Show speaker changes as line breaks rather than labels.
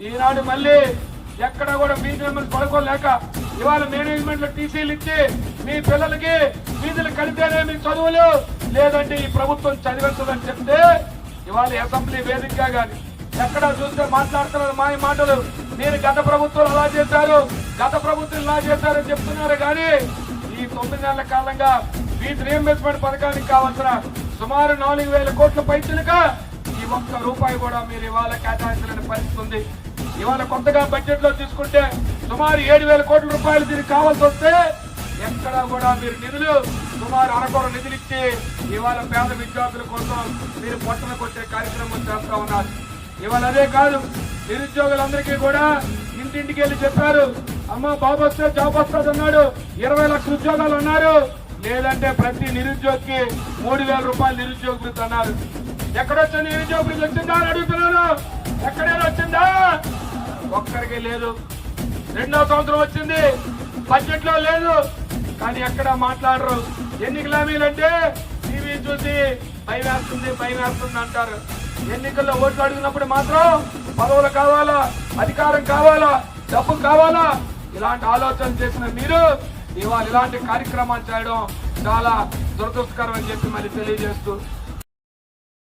ఈనాడు మళ్ళీ ఎక్కడ కూడా ఫీజు పడుకోలేక ఇవాళ మేనేజ్మెంట్లో టీసీలు ఇచ్చి మీ పిల్లలకి ఫీజులు కడితేనే మీ చదువులు. లేదంటే ఈ ప్రభుత్వం చదివించదని చెప్తే ఇవాళ అసెంబ్లీ వేదికగా గాని ఎక్కడ చూస్తే మాట్లాడుతున్నారు మా మాటలు. మీరు గత ప్రభుత్వం అలా చేశారు గత ప్రభుత్వం ఇలా చేశారని చెప్తున్నారు కానీ ఈ తొమ్మిది నెలల కాలంగా ఫీజు రీఎంబర్స్మెంట్ పథకానికి కావాల్సిన సుమారు నాలుగు వేల కోట్ల పైసలుగా ఈ ఒక్క రూపాయి కూడా మీరు ఇవాళ కేటాయించలేని పరిస్థితి ఉంది. ఇవాళ కొత్తగా బడ్జెట్లో తీసుకుంటే సుమారు ఏడు వేల కోట్ల రూపాయలు దీనికి కావాల్సి వస్తే ఎక్కడా కూడా మీరు నిధులు సుమారు అరకొర నిధులు ఇచ్చి ఇవాళ పేద విద్యార్థుల కోసం మీరు పొట్టన కొట్టే కార్యక్రమం చేస్తా ఉన్నారు. ఇవాళ అదే కాదు నిరుద్యోగులందరికీ కూడా ఇంటింటికి వెళ్ళి చెప్పారు అమ్మ బాబు వస్తే జాబ్ వస్తుంది అన్నాడు. ఇరవై లక్షల ఉద్యోగాలు అన్నారు. లేదంటే ప్రతి నిరుద్యోగికి మూడు వేల రూపాయలు నిరుద్యోగ వృత్తి అన్నారు. ఎక్కడొచ్చింది నిరుద్యోగ వృత్తి వచ్చిందా? అని అడుగుతున్నాను. ఎక్కడైనా వచ్చిందా? ఒక్కరికి లేదు. రెండో సంవత్సరం వచ్చింది. బడ్జెట్లో లేదు. కానీ ఎక్కడ మాట్లాడరు. ఎన్నికల హామీలంటే టీవీ చూసి భయం వేస్తుంది భయం వేస్తుంది అంటారు. ఎన్నికల్లో ఓట్లు అడిగినప్పుడు మాత్రం పదవులు కావాలా? అధికారం కావాలా? డబ్బు కావాలా? ఇలాంటి ఆలోచన చేసిన మీరు ఇవాళ ఇలాంటి కార్యక్రమాలు చేయడం చాలా దురదృష్టకరం అని చెప్పి మళ్ళీ తెలియజేస్తూ